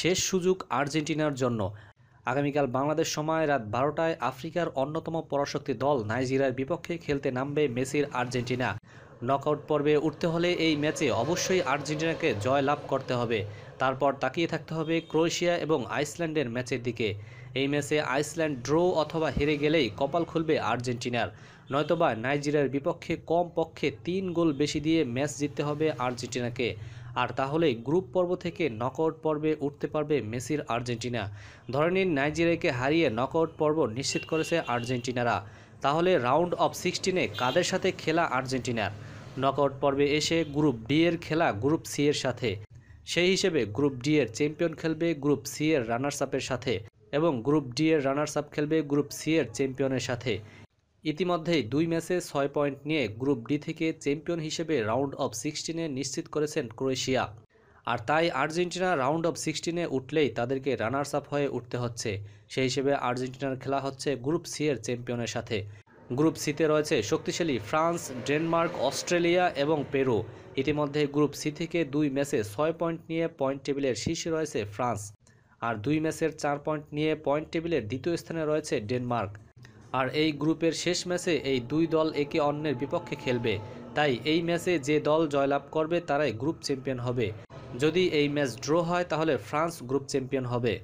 শেষ সুযোগ আর্জেন্টিনার জন্য। আগামীকাল বাংলাদেশ সময় রাত বারোটায় আফ্রিকার অন্যতম পরাশক্তি দল নাইজেরিয়ার বিপক্ষে খেলতে নামবে মেসির আর্জেন্টিনা। নকআউট পর্বে উঠতে হলে এই ম্যাচে অবশ্যই আর্জেন্টিনাকে জয় লাভ করতে হবে। তারপর তাকিয়ে থাকতে হবে ক্রোয়েশিয়া এবং আইসল্যান্ডের ম্যাচের দিকে। এই ম্যাচে আইসল্যান্ড ড্র অথবা হেরে গেলেই কপাল খুলবে আর্জেন্টিনার। নয়তোবা নাইজেরিয়ার বিপক্ষে কম পক্ষে তিন গোল বেশি দিয়ে ম্যাচ জিততে হবে আর্জেন্টিনাকে। আর তাহলে গ্রুপ পর্ব থেকে নকআউট পর্বে উঠতে পারবে মেসির আর্জেন্টিনা। ধরে নিন নাইজেরিয়াকে হারিয়ে নকআউট পর্ব নিশ্চিত করেছে আর্জেন্টিনারা। তাহলে রাউন্ড অফ সিক্সটিনে কাদের সাথে খেলা আর্জেন্টিনার? নকআউট পর্বে এসে গ্রুপ ডি এর খেলা গ্রুপ সি এর সাথে। সেই হিসেবে গ্রুপ ডি এর চ্যাম্পিয়ন খেলবে গ্রুপ সি এর রানার্স আপের সাথে এবং গ্রুপ ডি এর রানার্স আপ খেলবে গ্রুপ সি এর চ্যাম্পিয়নের সাথে। ইতিমধ্যেই দুই ম্যাচে ছয় পয়েন্ট নিয়ে গ্রুপ ডি থেকে চ্যাম্পিয়ন হিসেবে রাউন্ড অফ সিক্সটিনে নিশ্চিত করেছেন ক্রোয়েশিয়া। আর তাই আর্জেন্টিনা রাউন্ড অফ সিক্সটিনে উঠলেই তাদেরকে রানার্স আপ হয়ে উঠতে হচ্ছে। সেই হিসেবে আর্জেন্টিনার খেলা হচ্ছে গ্রুপ সি এর চ্যাম্পিয়নের সাথে। গ্রুপ সিতে রয়েছে শক্তিশালী ফ্রান্স, ডেনমার্ক, অস্ট্রেলিয়া এবং পেরু। ইতিমধ্যে গ্রুপ সি থেকে দুই ম্যাচে ছয় পয়েন্ট নিয়ে পয়েন্ট টেবিলের শীর্ষে রয়েছে ফ্রান্স। আর দুই ম্যাচের চার পয়েন্ট নিয়ে পয়েন্ট টেবিলের দ্বিতীয় স্থানে রয়েছে ডেনমার্ক। আর এই গ্রুপের শেষ ম্যাচে এই দুই দল একে অন্যের বিপক্ষে খেলবে। তাই এই ম্যাচে যে দল জয়লাভ করবে, তারাই গ্রুপ চ্যাম্পিয়ন হবে। যদি এই ম্যাচ ড্র হয়, তাহলে ফ্রান্স গ্রুপ চ্যাম্পিয়ন হবে।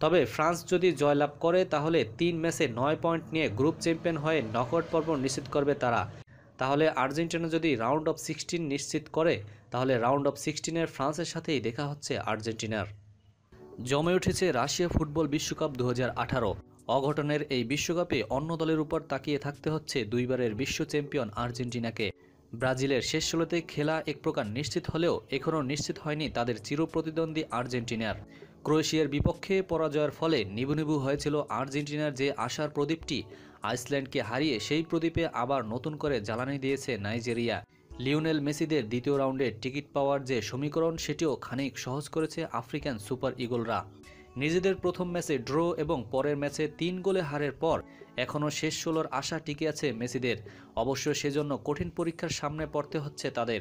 তবে ফ্রান্স যদি জয়লাভ করে, তাহলে তিন ম্যাচে নয় পয়েন্ট নিয়ে গ্রুপ চ্যাম্পিয়ন হয়ে নকআউট পর্ব নিশ্চিত করবে তারা। তাহলে আর্জেন্টিনা যদি রাউন্ড অফ সিক্সটিন নিশ্চিত করে, তাহলে রাউন্ড অফ সিক্সটিনের ফ্রান্সের সাথেই দেখা হচ্ছে আর্জেন্টিনার। জমে উঠেছে রাশিয়া ফুটবল বিশ্বকাপ দু হাজার আঠারো। অঘটনের এই বিশ্বকাপে অন্য দলের উপর তাকিয়ে থাকতে হচ্ছে দুইবারের বিশ্ব চ্যাম্পিয়ন আর্জেন্টিনাকে। ব্রাজিলের শেষ ষোলোতে খেলা এক প্রকার নিশ্চিত হলেও এখনও নিশ্চিত হয়নি তাদের চিরপ্রতিদ্বন্দ্বী আর্জেন্টিনার। ক্রোয়েশিয়ার বিপক্ষে পরাজয়ের ফলে নিবু নিবু হয়েছিল আর্জেন্টিনার যে আশার প্রদীপটি, আইসল্যান্ডকে হারিয়ে সেই প্রদীপে আবার নতুন করে জ্বালানি দিয়েছে নাইজেরিয়া। লিওনেল মেসিদের দ্বিতীয় রাউন্ডে টিকিট পাওয়ার যে সমীকরণ, সেটিও খানিক সহজ করেছে আফ্রিকান সুপার ইগলরা। নিজেদের প্রথম ম্যাচে ড্র এবং পরের ম্যাচে তিন গোলে হারের পর এখনও শেষ ষোলোর আশা টিকে আছে মেসিদের। অবশ্য সেজন্য কঠিন পরীক্ষার সামনে পড়তে হচ্ছে তাদের।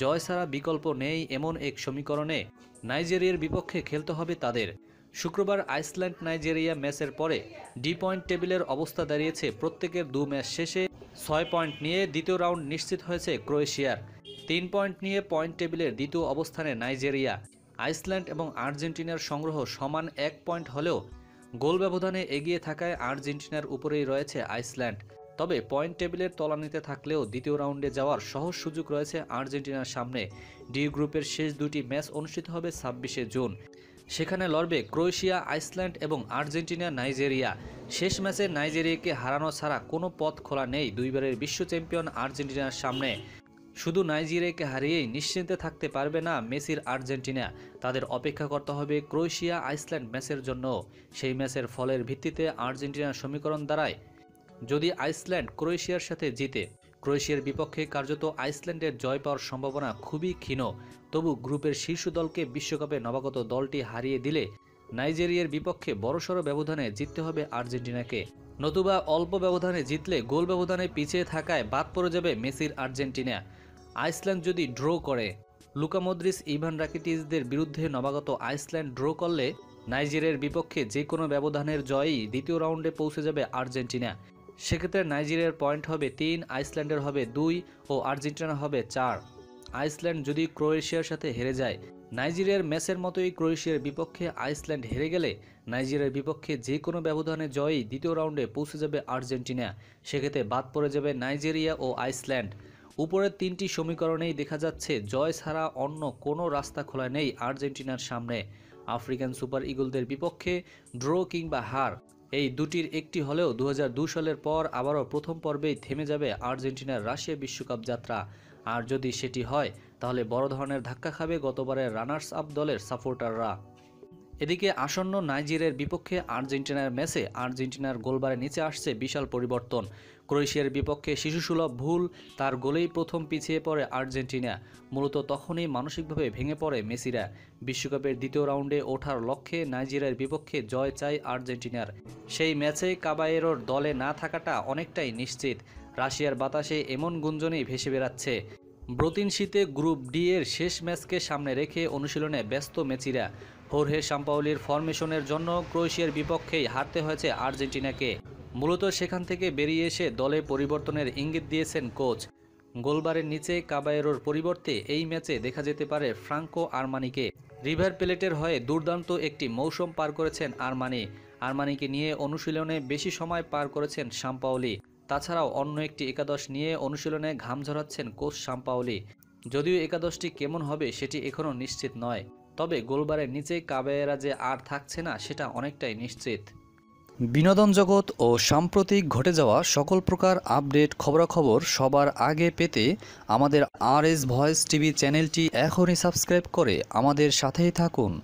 জয় ছাড়া বিকল্প নেই এমন এক সমীকরণে। নাইজেরিয়ার বিপক্ষে খেলতে হবে তাদের। শুক্রবার আইসল্যান্ড নাইজেরিয়া ম্যাচের পরে ডি পয়েন্ট টেবিলের অবস্থা দাঁড়িয়েছে প্রত্যেকের দু ম্যাচ শেষে। ছয় পয়েন্ট নিয়ে দ্বিতীয় রাউন্ড নিশ্চিত হয়েছে ক্রোয়েশিয়ার। তিন পয়েন্ট নিয়ে পয়েন্ট টেবিলের দ্বিতীয় অবস্থানে নাইজেরিয়া। আইসল্যান্ড এবং আর্জেন্টিনার সংগ্রহ সমান এক পয়েন্ট হলেও গোল ব্যবধানে এগিয়ে থাকায় আর্জেন্টিনার উপরেই রয়েছে আইসল্যান্ড। তবে পয়েন্ট টেবিলের তলানিতে থাকলেও দ্বিতীয় রাউন্ডে যাওয়ার সহজ সুযোগ রয়েছে আর্জেন্টিনার সামনে। ডি গ্রুপের শেষ দুটি ম্যাচ অনুষ্ঠিত হবে ছাব্বিশে জুন। সেখানে লড়বে ক্রোয়েশিয়া, আইসল্যান্ড এবং আর্জেন্টিনা, নাইজেরিয়া। শেষ ম্যাচে নাইজেরিয়াকে হারানো ছাড়া কোনো পথ খোলা নেই। দুইবারের বিশ্ব চ্যাম্পিয়ন আর্জেন্টিনার সামনে। শুধু নাইজেরিয়াকে হারিয়েই নিশ্চিন্তে থাকতে পারবে না মেসির আর্জেন্টিনা। তাদের অপেক্ষা করতে হবে ক্রোয়েশিয়া আইসল্যান্ড ম্যাচের জন্য। সেই ম্যাচের ফলের ভিত্তিতে আর্জেন্টিনার সমীকরণ দাঁড়ায়। যদি আইসল্যান্ড ক্রোয়েশিয়ার সাথে জিতে, ক্রোয়েশিয়ার বিপক্ষে কার্যত আইসল্যান্ডের জয় পাওয়ার সম্ভাবনা খুবই ক্ষীণ। তবু গ্রুপের শীর্ষ দলকে বিশ্বকাপে নবাগত দলটি হারিয়ে দিলে, নাইজেরিয়ার বিপক্ষে বড়সড় ব্যবধানে জিততে হবে আর্জেন্টিনাকে। নতুবা অল্প ব্যবধানে জিতলে গোল ব্যবধানে পিছিয়ে থাকায় বাদ পড়ে যাবে মেসির আর্জেন্টিনা। আইসল্যান্ড যদি ড্র করে, লুকা মদ্রিস ইভান রাকিটিসদের বিরুদ্ধে নবাগত আইসল্যান্ড ড্র করলে নাইজেরিয়ার বিপক্ষে যে কোনো ব্যবধানের জয়ই দ্বিতীয় রাউন্ডে পৌঁছে যাবে আর্জেন্টিনা। সেক্ষেত্রে নাইজেরিয়ার পয়েন্ট হবে তিন, আইসল্যান্ডের হবে দুই ও আর্জেন্টিনা হবে চার। আইসল্যান্ড যদি ক্রোয়েশিয়ার সাথে হেরে যায় নাইজেরিয়ার ম্যাচের মতোই ক্রোয়েশিয়ার বিপক্ষে আইসল্যান্ড হেরে গেলে নাইজেরিয়ার বিপক্ষে যে কোনো ব্যবধানে জয়ই দ্বিতীয় রাউন্ডে পৌঁছে যাবে আর্জেন্টিনা। সেক্ষেত্রে বাদ পড়ে যাবে নাইজেরিয়া ও আইসল্যান্ড। উপরের তিনটি সমীকরণেই দেখা যাচ্ছে জয় ছাড়া অন্য কোনো রাস্তা খোলা নেই আর্জেন্টিনার সামনে। আফ্রিকান সুপার ইগলদের বিপক্ষে ড্র কিংবা হার, এই দুটির একটি হলেও দু সালের পর আবারও প্রথম পর্বেই থেমে যাবে আর্জেন্টিনার রাশিয়া বিশ্বকাপ যাত্রা। আর যদি সেটি হয় তাহলে বড় ধরনের ধাক্কা খাবে গতবারের রানার্স আপ দলের সাপোর্টাররা। এদিকে আসন্ন নাইজেরিয়ার বিপক্ষে আর্জেন্টিনার ম্যাচে আর্জেন্টিনার গোলবারে নিচে আসছে বিশাল পরিবর্তন। ক্রোয়েশিয়ার বিপক্ষে শিশুসুলভ ভুল, তার গোলেই প্রথম পিছিয়ে পড়ে আর্জেন্টিনা। মূলত তখনই মানসিকভাবে ভেঙে পড়ে মেসিরা। বিশ্বকাপের দ্বিতীয় রাউন্ডে ওঠার লক্ষ্যে নাইজেরিয়ার বিপক্ষে জয় চাই আর্জেন্টিনার। সেই ম্যাচে কাবায়েরোর দলে না থাকাটা অনেকটাই নিশ্চিত। রাশিয়ার বাতাসে এমন গুঞ্জনই ভেসে বেড়াচ্ছে। ব্রতিন শীতে গ্রুপ ডি এর শেষ ম্যাচকে সামনে রেখে অনুশীলনে ব্যস্ত মেচিরা হোরহে সাম্পাওলির ফরমেশনের জন্য ক্রোয়েশিয়ার বিপক্ষেই হারতে হয়েছে আর্জেন্টিনাকে। মূলত সেখান থেকে বেরিয়ে এসে দলে পরিবর্তনের ইঙ্গিত দিয়েছেন কোচ। গোলবারের নিচে কাবায়েরোর পরিবর্তে এই ম্যাচে দেখা যেতে পারে ফ্রাঙ্কো আরমানিকে। রিভার প্লেটের হয়ে দুর্দান্ত একটি মৌসুম পার করেছেন আরমানি। আরমানিকে নিয়ে অনুশীলনে বেশি সময় পার করেছেন সাম্পাওলি। তাছাড়াও অন্য একটি একাদশ নিয়ে অনুশীলনে ঘাম ঝরাচ্ছেন কোচ সাম্পাওলি। যদিও একাদশটি কেমন হবে সেটি এখনও নিশ্চিত নয়, তবে গোলবারের নিচে কাবেয়েরা যে আর থাকছে না সেটা অনেকটাই নিশ্চিত। বিনোদন জগৎ ও সাম্প্রতিক ঘটে যাওয়া সকল প্রকার আপডেট খবরাখবর সবার আগে পেতে আমাদের আর এস ভয়েস টিভি চ্যানেলটি এখনই সাবস্ক্রাইব করে আমাদের সাথেই থাকুন।